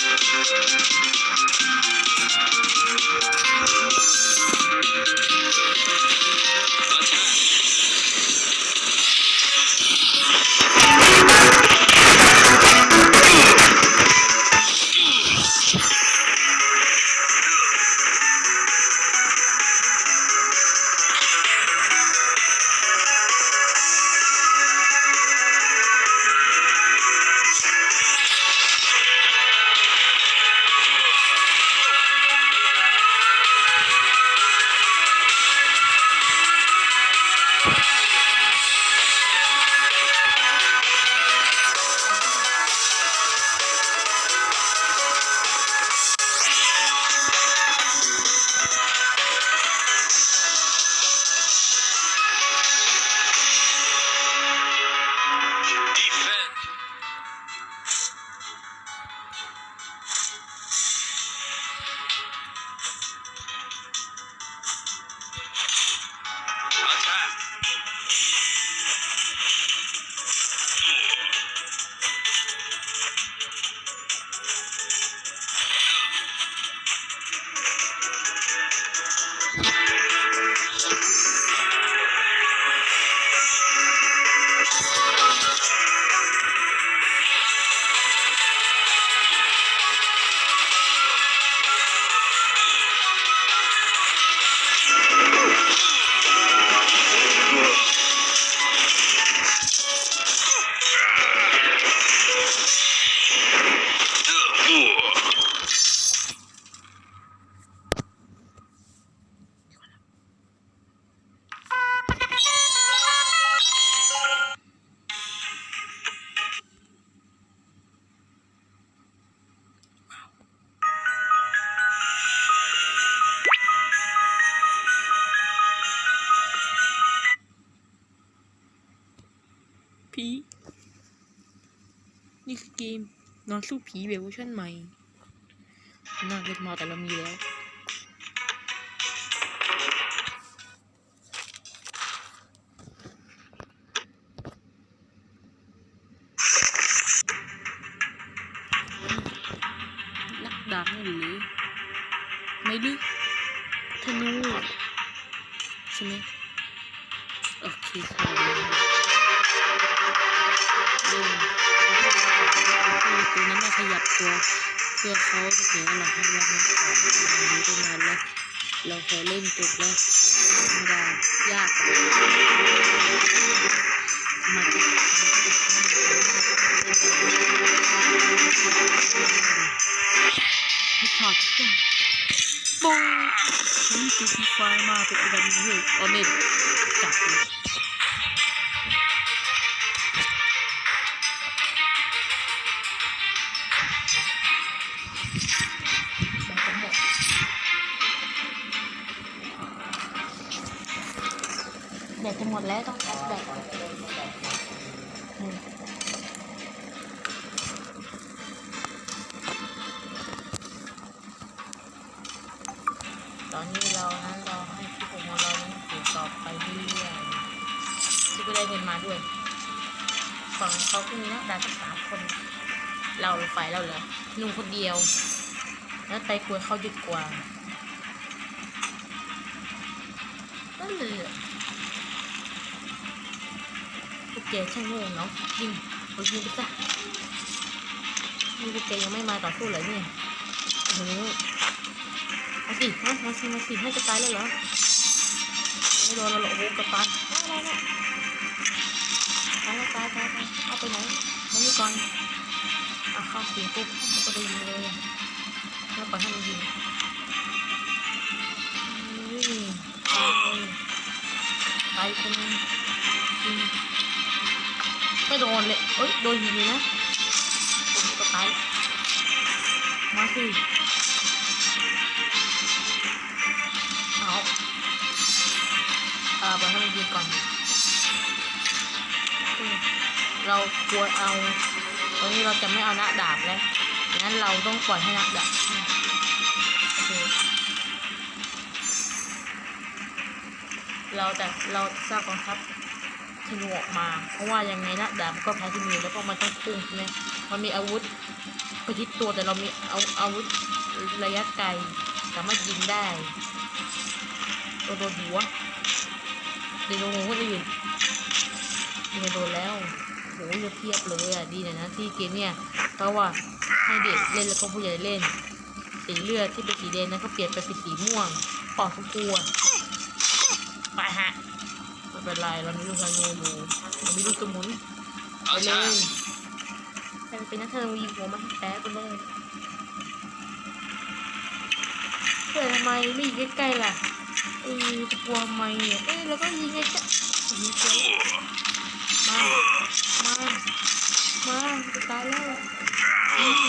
Thank you. เกม นอนสู้ผีเวอร์ชันใหม่น่าเล่นมาแต่เรามีแล้ว ตัวเพื่อเขาจะเสียอะไรให้เราไม่ขอรู้ตั้งนานแล้วเราเคยเล่นจบแล้วธรรมดายากมาจากไม่ถอดจ้ะบงฉันคือฟีไฟมาเป็นอะไรนี่เฮ้ยเอาเน็ตจับเลย แบตจะหมดแล้วต้องชาร์จแบตตอนนี้เรานั้นเราให้พี่ผมของเรานั้นอยู่ต่อไปเรื่อยๆที่ก็ได้เงินมาด้วยฝั่งเขาก็มีนักดาบสามคน เราฝ่ายเราเหลือหนุ่มคนเดียว แล้วไตกลัวเขาดีกว่านั่นเลย แกช่างโง่เนาะยิงเอายิงไปซะนี่พวกแกยังไม่มาต่อสู้เลยเนี่ยโอ้โหมาสิมามาสิมาสิให้จะตายแล้วเหรอไม่โดนเราหรอกโอ้กระตายตายแล้วตายตายตายเอาไปไหนมานี่ก่อนเอะเข้าสิปุ๊บก็ได้ยิงเลยแล้วปล่อยให้มันยิงตายเลยตายคนนึงยิง ไม่โดนเลยเอ้ยโดนยิงเลยนะโดนก็ตายมาสิเอาเอ่าไปให้มันยิงก่อน เราควรเอาตอนนี้เราจะไม่เอาหน้าดาบแล้วงั้นเราต้องปล่อยให้หนักดับเคเราแต่เราสร้างกองทัพ ธนูออกมา เพราะว่ายังไงนะดาบก็แพ้ธนูแล้วก็มันต้องพุ่งใช่ไหมมันมีอาวุธประชิดตัวแต่เรามีเอาอาวุธระยะไกลสามารถยิงได้ตัวโดนหัวเดี๋ยวโดนหัวคนอื่นยิงโดนแล้วโหเยอะเพียบเลยอะดีน่อยนะที่เกมเนี่ยเพราะว่าให้เด็กเล่นแล้วก็ผู้ใหญ่เล่นสีเลือดที่เป็นสีแดงนั้นก็เปลี่ยนไปเป็นสีม่วงปอกทุกตัวไปฮะ ไม่เป็นไรเรามีลูกธนูอยู่เรามีลูกสมุนไปเลย Attack! ใครเป็นนักธนูยิงหัวมันแป๊ะไปเลยเพื่อทำไมไม่ยิงใกล้ๆล่ะเออจะกลัวทำไมเนี่ยเอ้ยแล้วก็ยิงไงจะยิงเจอมา มา มาจะตายแล้วอืม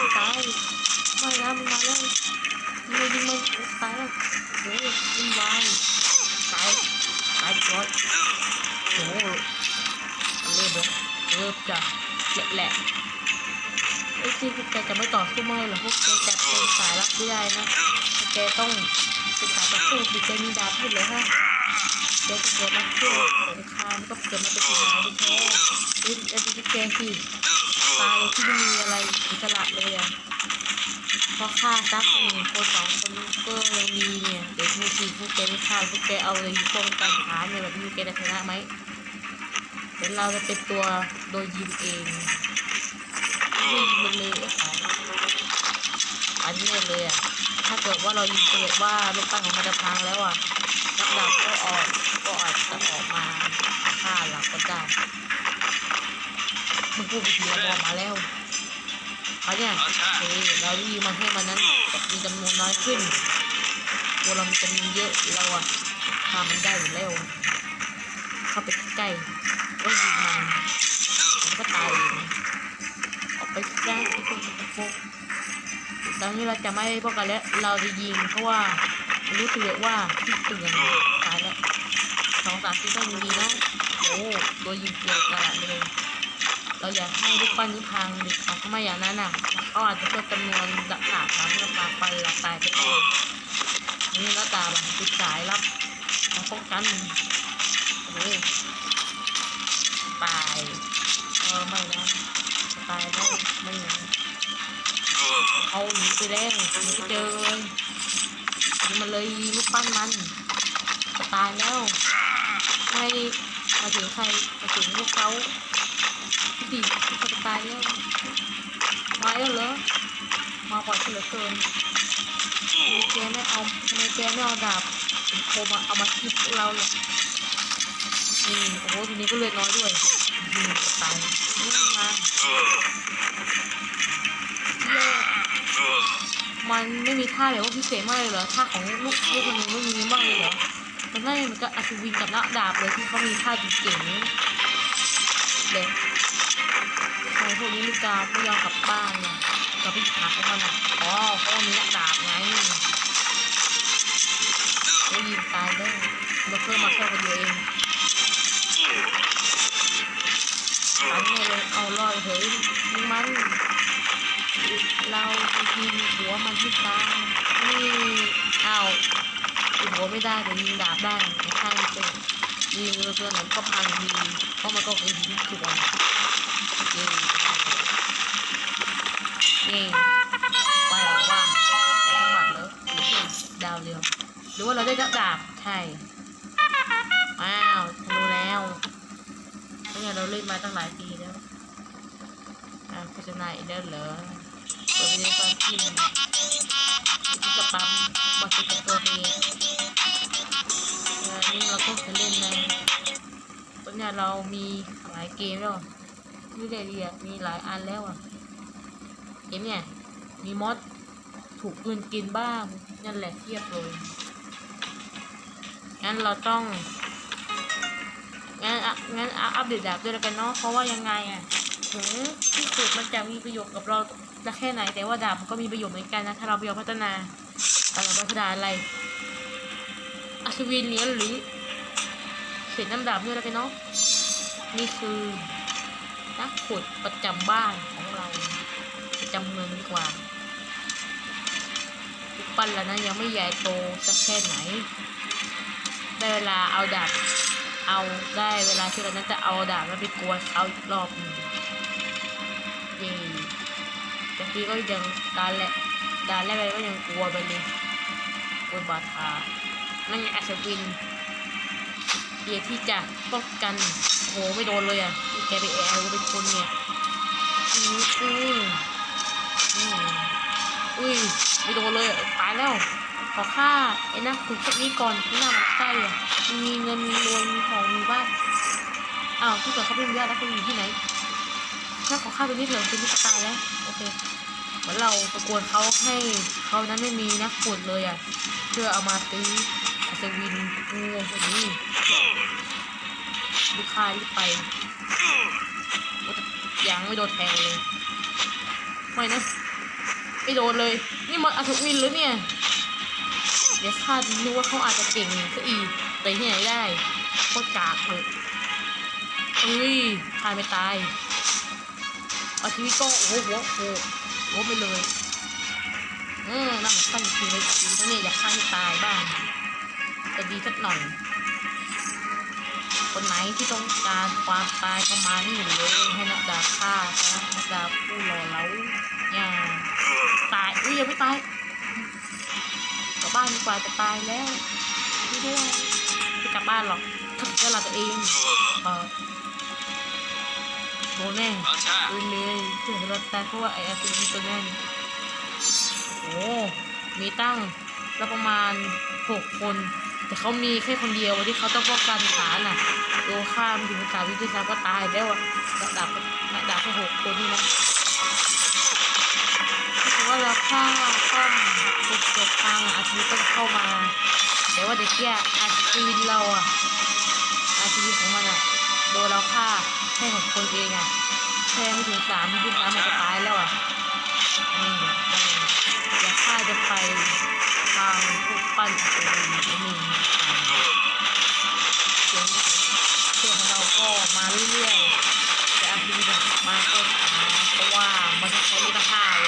จะตายไม่นะมันมาแล้วมันยิงมันตายแล้วโอ้ยยิงวายตาย ตายก่อนโอ้เริ่มแล้วเริ่มจะแหละไอ้ที่พวกแกจะไม่ต่อสู้ไม่หรอพวกแกจะเป็นสายลับไม่ได้นะพวกแกต้องเป็นสายต่อสู้ดิแกมีดาบพูดเลยฮะแกจะเกิดมาเพื่อสงครามก็เกิดมาเป็นทหารแท้ๆนี่ไอ้ที่แกสิตายที่ไม่มีอะไรอิสระเลยอะ เพราะฆ่าซักหนึ่งคนสองคนก็ยังมีเนี่ยเดี๋ยวพวกสี่พวกแกไม่ฆ่าพวกแกเอาเลยป้องกันฐานเนี่ยแบบนี้แกจะชนะไหมเดี๋ยวเราจะเป็นตัวโดยยิงเองยิงมันเลยค่ะอันนี้เลยอะถ้าเกิดว่าเรายิงเกิดว่าลูกปั้นของมันจะพังแล้วอะนักดาบก็ออกก็อาจจะออกมาฆ่าหลักก็ได้มันพูดไปทีละบอกมาแล้ว เขาเนี่ยเฮ้ยเรายิงมันให้มันนั้นมีจำนวนน้อยขึ้นตัวเรามีจำนวนเยอะเราอะทำมันได้อยู่แล้วเข้าไปใกล้ก็ยิงมันมันก็ตายเอออกไปจ้าไอ้พวกไอ้พวกตอนนี้เราจะไม่ป้องกันแล้วเราจะยิงเพราะว่ารู้สึกว่าที่เตือนตายแล้วสองสามที่ต้องมีเนาะโอ้โดนยิงเกลียวกระดาษเลย เราอยากให้ลูกปั้นนี้พังดิเขาทำไมอย่างนั้นอะเขาอาจจะเพิ่มจำนวนดักหนาทางที่เราปาไปเราตายไปก่อนนี่แล้วตาบันติดสายรับมาป้องกันโอ้ยตายเออไม่นะตายแล้วไม่นะเอาหนีไปแล้วหนีไปเจอเลยมันเลยลูกปั้นมันจะตายแล้วไม่มาถึงใครมาถึงพวกเขา ดีเขาจะตายแล้วมาแล้วเหรอมาก่อนเหลือเกินทำไมแกไม่เอาทำไมแกไม่เอาดาบโคมาเอามาทิบพวกเราเลยนี่โอ้โหทีนี้ก็เลือดน้อยด้วยยิงตายนี่มาเมันไม่มีท่าเลยว่าพิเศษมากเลยเหรอท่าของลูกลูกคนนึงไม่มีบ้างเลยเหรอมันน่าจะเหมือนกับอัศวินกับนักดาบเลยที่เขามีท่าเจ๋งๆเลย วกนี้ลูกกาไม่ยอมกลับบ้านเนี่ยกับพี่ขาเของมันอะอ๋อเพรามีนักดาบไงก็ยิงตายเลยมาเพิ่มมาแค่คนเดียวเองอันนี้เลยเอาลอยเฮ้ยมัน เราจะยิงหัวมันที่ตานี่เอาหัวไม่ได้แต่ยิงดาบได้ข้างเต็มยิงเรือเรือนั้นก็พังดีเพราะมันก็คือยิงส่วนยิง นี่ไปว่าทั้งหมดแล้วหรือเป็นดาวเรืองหรือว่าเราได้ดาบดาบใช่ว้าวรู้แล้วเนี่ยเราเล่นมาตั้งหลายปีแล้วอ่าโฆษณาอีกแล้วเหรอเราไปเล่นตอนที่ที่กระปั๊มบอสกับตัวเองนี่เราก็เคยเล่นในตอนเนี้ยเรามีหลายเกมแล้วนี่เลยดีอะมีหลายอันแล้วอะ เกมเนี่ยมีมอดถูกเงินกินบ้าง นั่นแหละเทียบเลยงั้นเราต้องงั้นงั้นอัปเดตดาบด้วยแล้วกันเนาะเพราะว่ายังไงอะถึงที่สุดมันจะมีประโยชน์กับเราจะแค่ไหนแต่ว่าดาบมันก็มีประโยชน์เหมือนกันนะถ้าเราไปยอมพัฒนาเราพัฒนาอะไรอัศวินเหรียหรือเศษน้ำดาบด้วยแล้วกันเนาะนี่คือนักขุดประจำบ้านของ ประจำเมืองดีกว่าลูกปั้นแล้วนะยังไม่ใหญ่โตสักแค่ไหน ได้เวลาเอาดาบเอาได้เวลาที่เรานั้นจะเอาดาบแล้วไปกวนเขาอีกรอบหนึ่งเย่แต่ที่ก็ยังดานแรกดานแรกไปก็ยังกลัวไปเลยกลัวบาดขานั่นไงอัศวินเดียที่จะป้องกันโอ้โหไม่โดนเลยอะแกไปแอลเป็นคนเนี่ยอืออือ อุ้ยไม่โดนเลยตายแล้วขอค่าไอ้นักขุดพวกนี้ก่อนที่หน้ามันใกล้อะมีเงินมีรวยมีทองมีบ้านอ้าวที่เกิดเขาเป็นญาติแล้วเขาอยู่ที่ไหนถ้าขอค่าตัวนี้เถอะตัวนี้จะตายแล้วโอเคเหมือนเราประกวนเขาให้เขานั้นไม่มีนักขุดเลยอะเพื่อเอามาซื้ออัศวินงูพวกนี้ลูกค้ารีบไปยังไม่โดนแทงเลยไม่นะ ไม่โดนเลย นี่มันอัศวินหรือเนี่ย เดี๋ยวข้านึกว่าเขาอาจจะเก่งซะอีกแต่ที่ไหนได้โคตรกากเลยเอ้ยตายไม่ตายอาชีวิตก็โอ้โหโอ้โหโอ้โหไปเลยเออนั่งตั้งทีเลยทีแล้วเนี่ยอยากฆ่าให้ตายบ้างจะดีสักหน่อย คนไหนที่ต้องการความตายก็มานี่เลยให้นักดาบฆ่าซะนักดาบผู้หล่อเหลาอย่าตาย อุ้ยยังไม่ตายกลับบ้านดีกว่าจะตายแล้วไม่ด้วยไม่กลับบ้านหรอกถ้าเกิดเราตัวเองเออโดนแน่ Attack. เลยเลยถึงเราตายเพราะว่าไอ้อาซีตัวแน่นโอ้มีตั้งแล้วประมาณหกคน แต่เขามีแค่คนเดียวที่เขาต้องป้องกันฐานน่ะโดนข้ามถึงสามวิธีช้าก็ตายแล้วอะระดับระดับแค่หกคนนี่นะถ้าเกิด ว่าเราฆ่าต้องติดตัวทางอะอาชีพต้องเข้ามา แต่ว่าเด็กเนี่อาชีวิตเราอะ อาชีวิตของมันอะโดนเราฆ่าแค่หกคนเองอะแค่ไม่ถึงสามวิธีช้ามันก็ตายแล้วอะนี่อยาฆ่าจะไปทางผู้ปั้นอาชีพนี่นี่เสียงเสียงของเราก็มาเรื่อยๆแต่อาชีพมาก็ช้าเพราะว่ามันจะใช้เวลาห้าร้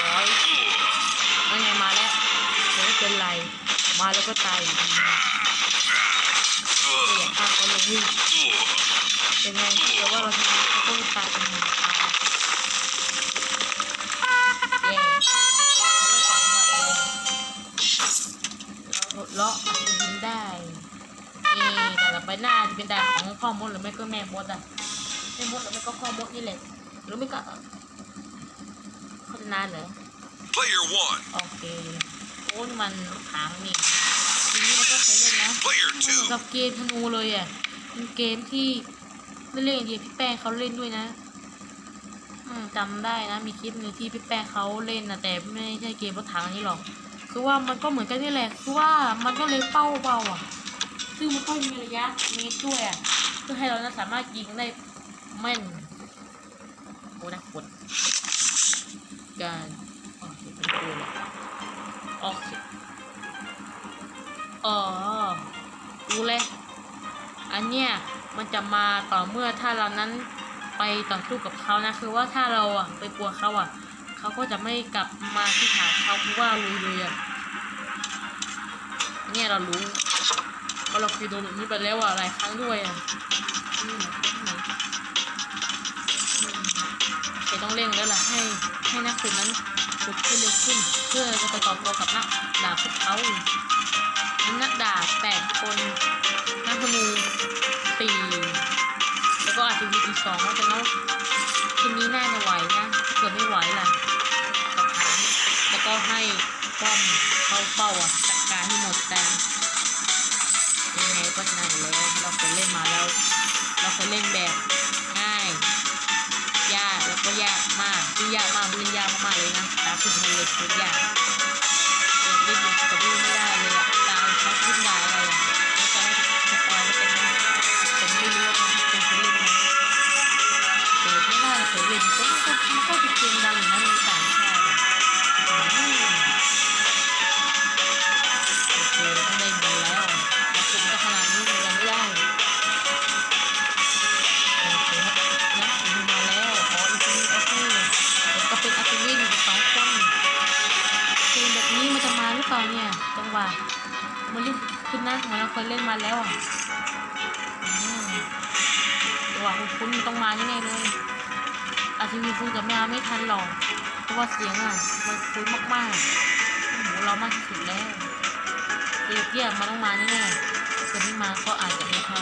เป็นไร มาแล้วก็ตายอยู่ดีอย่าฆ่าเขาเลยพี่เป็นไงถ้าเกิดว่าเราทำเขาก็ตายเป็นหนึ่งตายเย้เขาไม่ฝังหมดเลยเราหดเลาะยินได้เอ๊แต่ต่อไปหน้าจะเป็นดาของพ่อมดหรือไม่ก็แม่มดอะแม่มดหรือไม่ก็พ่อมดนี่แหละหรือไม่ก็โฆษณาเหรอ Player one. โอเค โอ้นี่มันหางนี่ทีนี้เราก็เคยเล่นนะ Player เหมือน two. กับเกมธนูเลยอะเป็นเกมที่ไม่เล่นอย่างเดียวพี่แป้งเขาเล่นด้วยนะอืมจำได้นะมีคลิปหนึงที่พี่แป้งเขาเล่นนะแต่ไม่ใช่เกมรถถังอันนี้หรอก คือว่ามันก็เหมือนกันนี่แหละคือว่ามันก็เลยเป้าเบาอะ ซึ่งมันก็มีระยะเมตรด้วยอะเพื่อให้เรานั้นสามารถยิงได้แม่นโอ้นะกดการอ๋อเดี๋ยวเป็นตัวเลย โอเคอ๋อรู้เลย อันเนี้ยมันจะมาต่อเมื่อถ้าเรานั้นไปต่อสู้กับเขานะ คือว่าถ้าเราอะไปกลัวเขาอะเขาก็จะไม่กลับมาที่ฐานเขาเพราะว่าลุยเลยอะเนี่ยเรารู้เพราะเราเคยโดนแบบนี้ไปแล้วอะหลายครั้งด้วยอะนี่ไหนที่ไหนอืมแต่ต้องเร่งแล้วล่ะให้ให้นักขุดนั้น ขุดให้เร็วขึ้น เพื่อจะไปต่อตัวกับนักดาบพวกเขานักดาบแปดคนนักธนูสี่แล้วก็อาจจะมีอีกสองว่าจะน้องทีนี้น่าจะไหวนะเกิดไม่ไหวล่ะกับฐานแล้วก็ให้ป้อมเข้าเป้าอะจัดการให้หมดแต่ยังไงก็ชนะอยู่แล้วเราเคยเล่นมาแล้ว เราเคยเล่นแบบง่าย ยากแล้วก็ยากมาก ที่ยากมากเล่นยากมากๆเลยนะตาคือมันเลยทุกอยากเล่นเล่นกับลูกไม่ได้เลยอะตามเขาขึ้นได้อะไรอะแล้วจะให้สปอยแล้วเป็นไงผมไม่รู้ว่ามันเป็นคนเล่นไหมแต่ไม่น่าจะเคยเล่นก็มันก็มันก็เป็นเกมดังอยู่นะในต่าง นะเหมือนเราเคยเล่นมาแล้วอะอืมจังหวะคุณคุณต้องมาแน่เลย อาทีวีคุณกับมวไม่ทันหรอก เพราะว่าเสียงอะมันคุ้นมากๆโอ้โหเรามากที่สุดแล้วเด็กเยี่ยมมันต้องมาแน่ๆถ้าไม่มาก็อาจจะไม่ใช่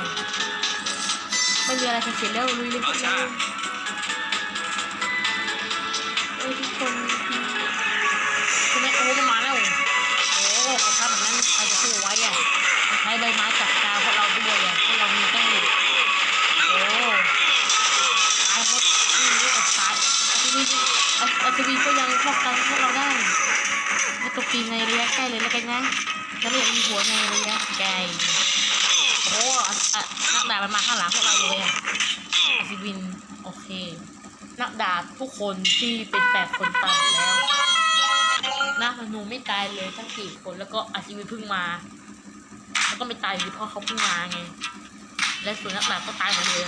ไม่มีอะไรเสร็จแล้วลุยเลย ใบไม้จับตาพวกเราด้วยอะพวกเรามีตั้งหนึ่งโอ้ตายหมดนี่นี่อดตายอาทีวีอาทีวีก็ยังป้องกันพวกเราได้ม่ตกปีในระยะใกล้เลยแล้วกันนะจะไม่อยามีหัวในระยะไกลโอ้อะนักดาบมันมาข้างหลังพวกเราเลยอะจีวินโอเค นักดาบทุกคนที่เป็นแปดคนตายแล้วนะธนูไม่ตายเลยทั้งสี่คนแล้วก็อาชีวิตเพิ่งมา แล้วก็ไม่ตายอยู่ดีเพราะเขาเพิ่งมาไง และส่วนนักดาบก็ตายหมดเลย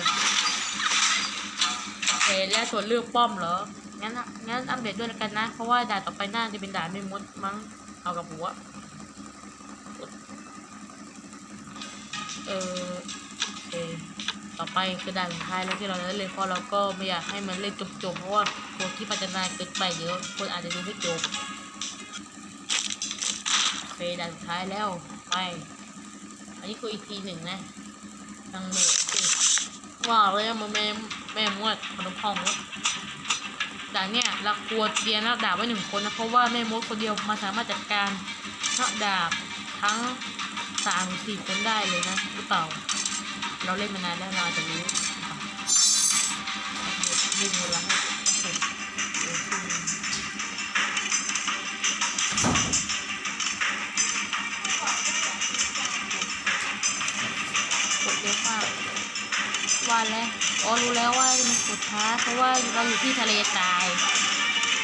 โอเคแล้วส่วนเลือกป้อมเหรอ งั้นอะงั้นอัปเดตด้วยแล้วกันนะ เพราะว่าด่านต่อไปหน่าจะเป็นด่านไม่มดมั้ง เอากับหัว เออโอเคต่อไปคือด่านสุดท้ายแล้วที่เราจะเล่นเพราะเราก็ไม่อยากให้มันเล่นจบๆเพราะว่าพวกที่พัฒนาเกินไปเยอะ คนอาจจะดูไม่จบโอเคด่านสุดท้ายแล้วไป อันนี้คืออีพีหนึ่งนะทางเมย์ว้าเลยมาแม่แม่มดขนมพองมดด่านเนี่ยเราควเรียนนักดาบไว้หนึ่งคนนะ เพราะว่าแม่มดคนเดียวมาสามารถจัดการนักดาบทั้งสามสี่คนได้เลยนะหรือเปล่า เราเล่นมานานแล้วเราจะรู้ดึงเวลา ว่าแล้วอ๋อรู้แล้วว่ามันกดช้าเพราะว่าเราอยู่ที่ทะเลทราย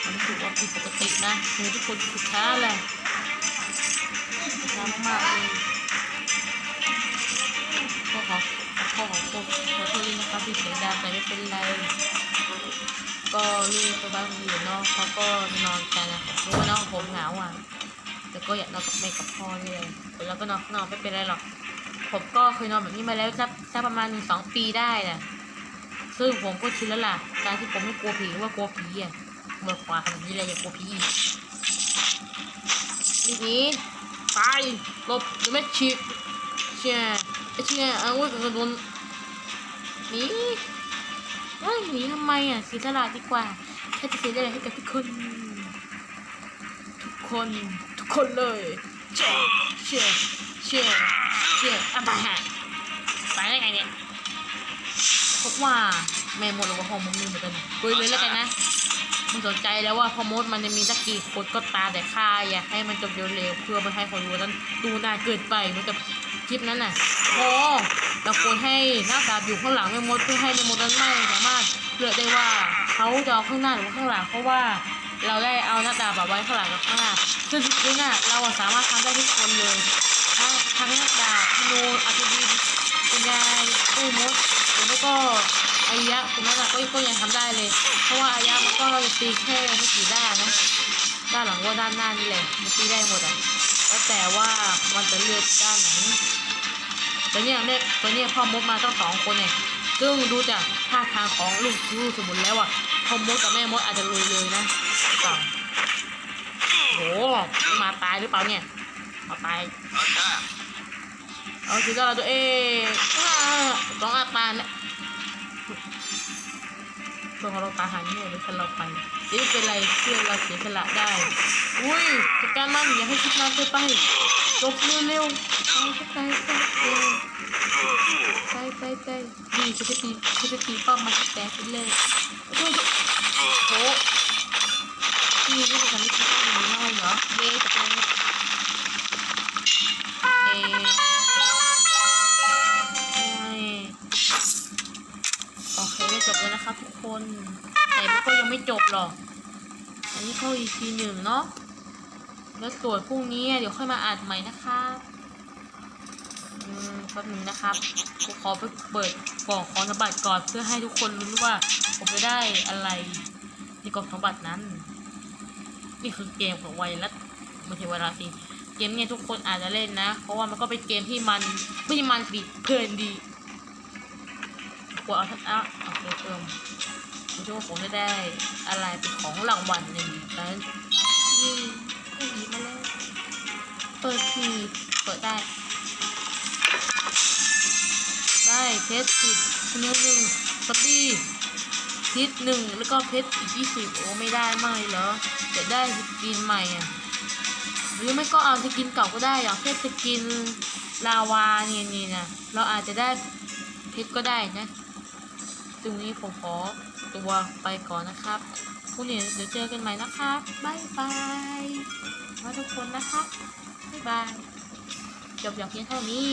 มันรู้สึกว่าผิดปกตินะคือทุกคนกดช้าแหละช้ามากเลยก็ขอขอขอขอขอโทษด้วยนะครับที่เสียงดังแต่ไม่เป็นไรก็ลูกไปบ้านอยู่นาะเขาก็นอนกันนะรู้ว่าน้องผมเหงาอะแต่ก็อยากนอนกับแม่กับพ่อนี่เลยแล้วก็นอนนอนไม่เป็นไรหรอก ผมก็เคยนอนแบบนี้มาแล้วสักสักประมาณหนึ่งสองปีได้แหละซึ่งผมก็ชินแล้วล่ะ การที่ผมไม่กลัวผีว่ากลัวผีอะเมื่อขวาขนาดนี้เลยอย่ากลัวผีอีนี่นี้ไปหลบหรือไม่ฉีกเชี่ยไอ้เชี่ยเอาวุธกระสุนหนีเฮ้ยหนีทำไมอะเสียสละดีกว่าแค่จะเสียอะไรให้กับทุกคน ทุกคน ทุกคนเลยเชี่ยเชี่ย เชี่ยเชี่ยอะไปฮะไปได้ไงเนี่ยพบว่าแม่หมดหรือว่าฮอร์โมนเหมือนกันคุยเลยแล้วกันนะไม่สนใจแล้วว่าพอมดมันจะมีสักกี่คนก็ตามแต่ค่าอยากให้มันจบเร็วๆเพื่อไม่ให้คนดูนั้นดูน่าเกินไปเหมือนกับคลิปนั้นน่ะโอ้เราควรให้หน้าตาอยู่ข้างหลังแม่มดเพื่อให้แม่มดนั้นไม่สามารถเลือกได้ว่าเขาจะเอาข้างหน้าหรือว่าข้างหลังเพราะว่าเราได้เอาหน้าตาแบบไว้ข้างหลังกับข้างหน้าซึ่งจริงๆอะเราสามารถทำได้ทุกคนเลย ทั้งทั้งนักดาบธนูอัศวินคุณยายตู้มดหรือไม่ก็อายะคุณนั้นอะก็ก็ยังทำได้เลย เพราะว่าอายะมันก็ตีแค่ไม่กี่ด้านนะด้านหลังว่าด้านหน้านี่แหละมันตีได้หมดอะแล้วแต่ว่ามันจะเลือกด้านไหนแต่เนี่ยแม่ตัวเนี้ยพ่อมดมาต้องสองคนเนี่ยซึ่งดูจากท่าทางของลูกลูกสมุนแล้วอะพ่อมดกับแม่มดอาจจะรวยเลยนะหรือเปล่าโหมาตายหรือเปล่าเนี่ยมาตาย เอาคือเราตัวเองอ่าสองอาตาเนี่ยตัวของเราตาหันเนี่ยหรือฉันเราไปนี่เป็นไรเพื่อนเราเสียสละได้ อุ้ยจัดการมันอย่าให้คิดนานเกินไปจบเร็วๆไปไปไปไปไปไปดีจะไปตีจะไปตีป้อมมันแตกไปเลยโอ้โหโอ้นี่นี่จะทำให้คิดว่ามันน้อยเหรอเย่จัดก แล้วนทุกคนแต่มันก็ยังไม่จบหรอก อันนี้เข้า EP หนึ่งเนาะ แล้วส่วนพรุ่งนี้เดี๋ยวค่อยมาอ่านใหม่นะครับอืมแป๊บนึงนะครับผมขอไปเปิดกล่องของสมบัติก่อนเพื่อให้ทุกคนรู้ว่า ผมจะได้อะไรในกล่องสมบัตินั้น นี่คือเกมของไวรัสไม่ใช่ไวรัสสิเกมเนี่ยทุกคนอาจจะเล่นนะ เพราะว่ามันก็เป็นเกมที่มันไม่มันปิดเพลินดีกว่าเอา ทัเอาโคเพิ่มผมคิดว่าผมจะได้อะไรเป็นของรางวัลในนั้นนี่ไม่หยิบมาเลยเปิดทีเปิดได้ ได้เพชรสิบเนื้อหนึ่งสตีทิศหนึ่งแล้วก็เพชรอีกยี่สิบโอ้ไม่ได้ไม่เหรอจะได้สกินใหม่อะหรือไม่ก็เอาสกินเก่าก็ได้อย่างเช่นสกินลาวาเนี่ยนี่นะเราอาจจะได้เพชรก็ได้นะ ตรงนี้ผมขอตัวไปก่อนนะครับพรุ่งนี้เดี๋ยวเจอกันใหม่นะครับบ๊ายบายมาทุกคนนะครับบ๊ายบายจบอย่างเพียงเท่านี้